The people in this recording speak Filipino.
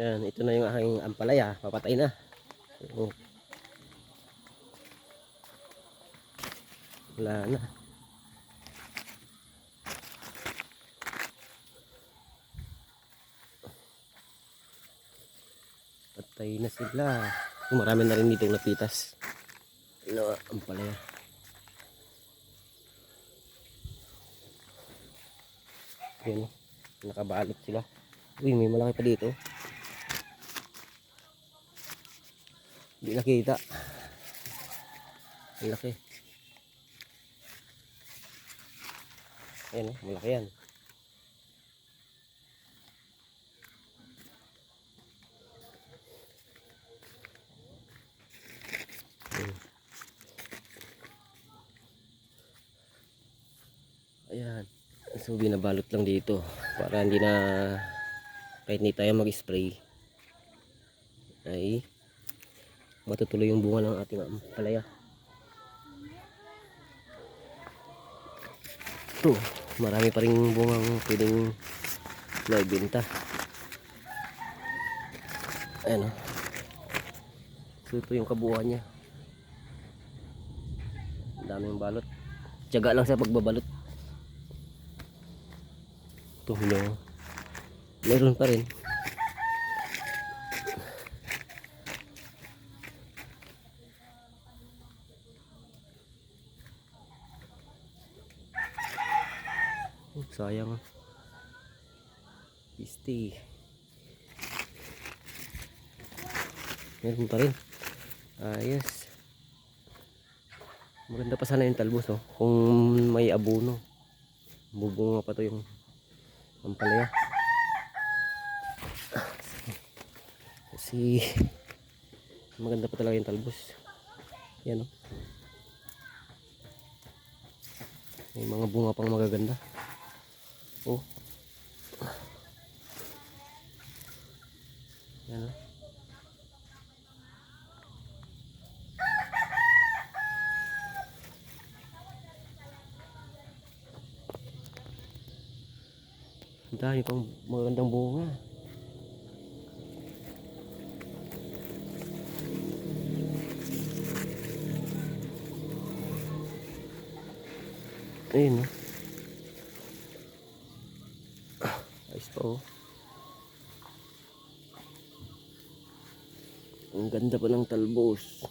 Yan, ito na yung aking ampalaya. Papatay na. Oh. Wala na. Patay na sila. Marami na rin dito napitas. Ano, ampalaya. Yan, nakabalot sila. Uy, may malaki pa dito. Hindi nakita. Ang laki. Ayan o, malaki yan. Ayan. So binabalot lang dito para hindi na kahit hindi tayo mag-spray ay matutuloy yung bunga ng ating ampalaya. Ito, marami pa rin bungang pwedeng naibenta. Ayan o. So ito yung kabuuan niya. Daming balot. Tiyaga lang sa pagbabalot. Ito, no. Meron pa rin. Oh, sayang. Pisti. Meron pa rin. Ayos. Maganda pa sana yung talbos oh. Kung may abono. Bubunga pa to yung ampalaya. Kasi maganda pa talaga yung talbos. Yan oh. May mga bunga pang magaganda. Oh. Yan oh. Dami pang magandang bunga. Ayun oh. Pa oh. Ang ganda pa ng talbos.